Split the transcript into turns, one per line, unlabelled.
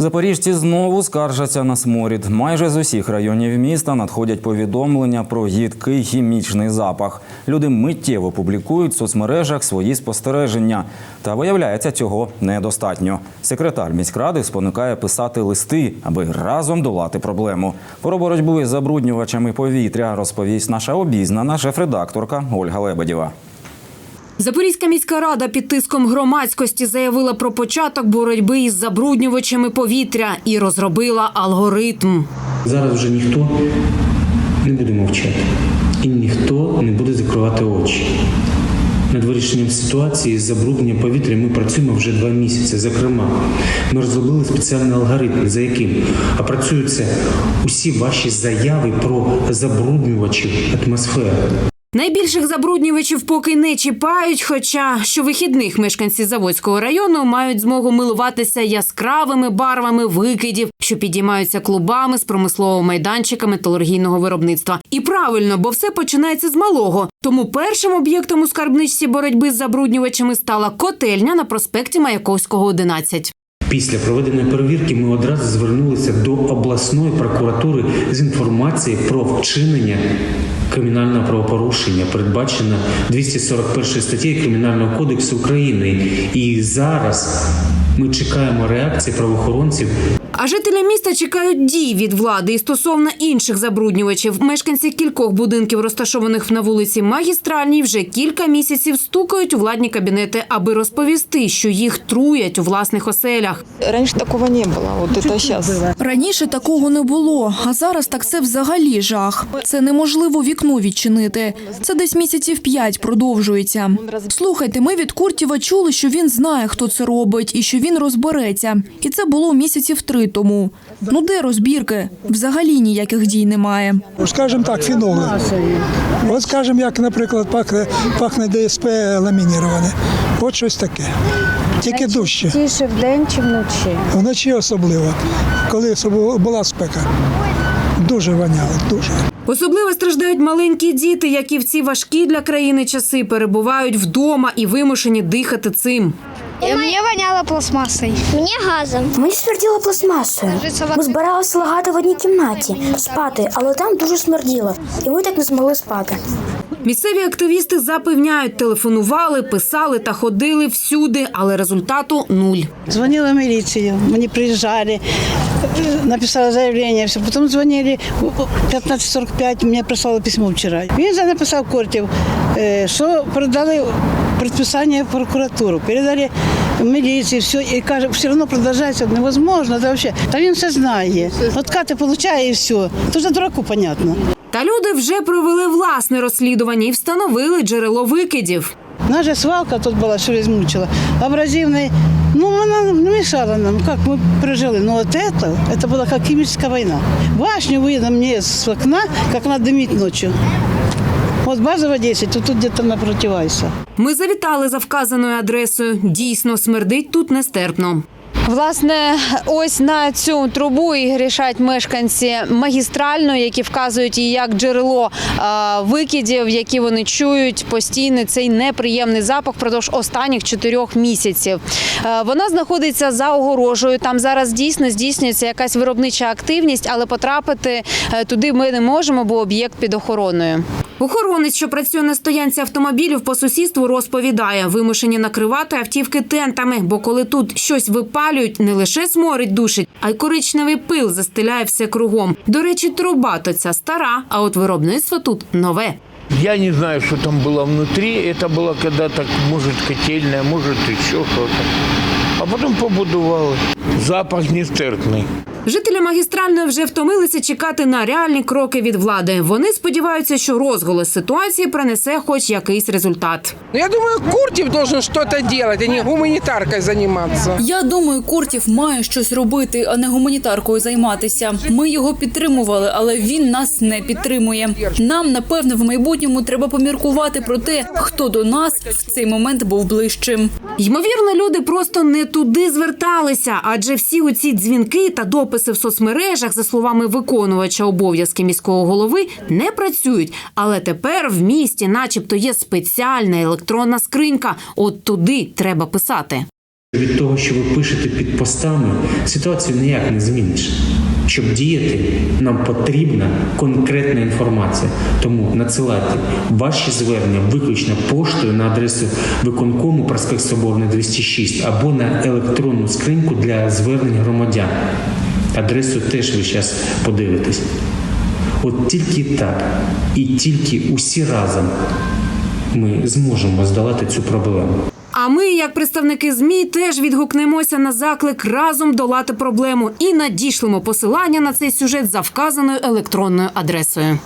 Запоріжці знову скаржаться на сморід. Майже з усіх районів міста надходять повідомлення про їдкий хімічний запах. Люди миттєво публікують в соцмережах свої спостереження. Та виявляється, цього недостатньо. Секретар міськради спонукає писати листи, аби разом долати проблему. Про боротьбу із забруднювачами повітря розповість наша обізнана шеф-редакторка Ольга Лебедєва.
Запорізька міська рада під тиском громадськості заявила про початок боротьби із забруднювачами повітря і розробила алгоритм.
Зараз вже ніхто не буде мовчати і ніхто не буде закривати очі. Над вирішенням ситуації з забрудненням повітря ми працюємо вже два місяці. Зокрема, ми розробили спеціальний алгоритм, за яким опрацюються усі ваші заяви про забруднювачів атмосфери.
Найбільших забруднювачів поки не чіпають, хоча щовихідних мешканці Заводського району мають змогу милуватися яскравими барвами викидів, що підіймаються клубами з промисловими майданчиками металургійного виробництва. І правильно, бо все починається з малого. Тому першим об'єктом у скарбничці боротьби з забруднювачами стала котельня на проспекті Маяковського, 11.
Після проведеної перевірки ми одразу звернулися до обласної прокуратури з інформацією про вчинення кримінального правопорушення, передбачено 241 статтею Кримінального кодексу України. І зараз ми чекаємо реакції правоохоронців
А жителі міста чекають дій від влади і стосовно інших забруднювачів. Мешканці кількох будинків, розташованих на вулиці Магістральній, вже кілька місяців стукають у владні кабінети, аби розповісти, що їх труять у власних оселях.
Раньше такого не было. Вот это сейчас.
Раніше такого не було, а зараз так це взагалі жах. Це неможливо вікно відчинити. Це десь місяців п'ять продовжується. Слухайте, ми від Куртєва чули, що він знає, хто це робить, і що він розбереться. І це було місяців три тому. Ну де розбірки? Взагалі ніяких дій немає.
скажімо так, фіноли. От скажімо, як, наприклад, пахне, пахне ДСП ламініроване. От щось таке. Тільки дужче.
Тише вдень чи вночі?
Вночі особливо, коли була спека. Дуже воняло, дуже.
Особливо страждають маленькі діти, які в ці важкі для країни часи перебувають вдома і вимушені дихати цим.
Мне воняло пластмассой. Мне газом.
Мені смерділо пластмасою. Ми збиралися лагати в одній кімнаті спати, але там дуже смерділо, і ми так не змогли спати.
Місцеві активісти запевняють, телефонували, писали та ходили всюди, але результату нуль.
Звонила в милицию, они приезжали, э, написала заявление, все. Потом звонили в 15.45, мне прислало письмо вчера. Він написав Кортів, е, що передали предписание в прокуратуру, передали в милицию, все, і каже, все одно продовжується, невозможно, це вообще. Та він все знає. От кати получає і все. То вже дураку понятно.
Та люди вже провели власне розслідування і встановили джерело викидів.
Наша свалка тут була, що розмучила, абразивний. Ну, вона не мешала нам, как мы прожили. Но вот это, это была как химическая война. Башню видно мне с окна, как она дымит ночью. Вот базово 10, то тут где-то напротив Айса.
Ми завітали за вказаною адресою. Дійсно, смердить тут нестерпно.
Власне, ось на цю трубу і грішать мешканці магістрально, які вказують її як джерело е, викидів, які вони чують постійно цей неприємний запах впродовж останніх чотирьох місяців. Е, Вона знаходиться за огорожею. Там зараз дійсно здійснюється якась виробнича активність, але потрапити е, туди ми не можемо, бо об'єкт під охороною.
Охоронець, що працює на стоянці автомобілів по сусідству, розповідає, вимушені накривати автівки тентами, бо коли тут щось випалюють, не лише сморить душить, а й коричневий пил застеляє все кругом. До речі, труба то ця стара, а от виробництво тут нове.
Я не знаю, что там было внутри. Это было когда-то, может, котельная, может, еще что-то. А потом побудували. Запах нестерпний.
Жителі магістральної вже втомилися чекати на реальні кроки від влади. Вони сподіваються, що розголос ситуації принесе хоч якийсь результат.
Ну, я думаю, Куртев должен что-то делать, а не гуманитаркой заниматься.
Я думаю, Куртів має щось робити, а не гуманітаркою займатися. Ми його підтримували, але він нас не підтримує. Нам, напевно, в майбутньому треба поміркувати про те, хто до нас в цей момент був ближчим.
Ймовірно, люди просто не туди зверталися, адже всі оці дзвінки та дописи в соцмережах, за словами виконувача обов'язки міського голови, не працюють. Але тепер в місті, начебто, є спеціальна електронна скринька. От туди треба писати.
Від того, що ви пишете під постами, ситуацію ніяк не зміниш. Щоб діяти, нам потрібна конкретна інформація. Тому надсилайте ваші звернення виключно поштою на адресу виконкому проспект Соборний 206 або на електронну скриньку для звернень громадян. Адресу теж ви зараз подивитесь. От тільки так і тільки усі разом ми зможемо здолати цю проблему.
А ми, як представники ЗМІ, теж відгукнемося на заклик разом долати проблему і надішлемо посилання на цей сюжет за вказаною електронною адресою.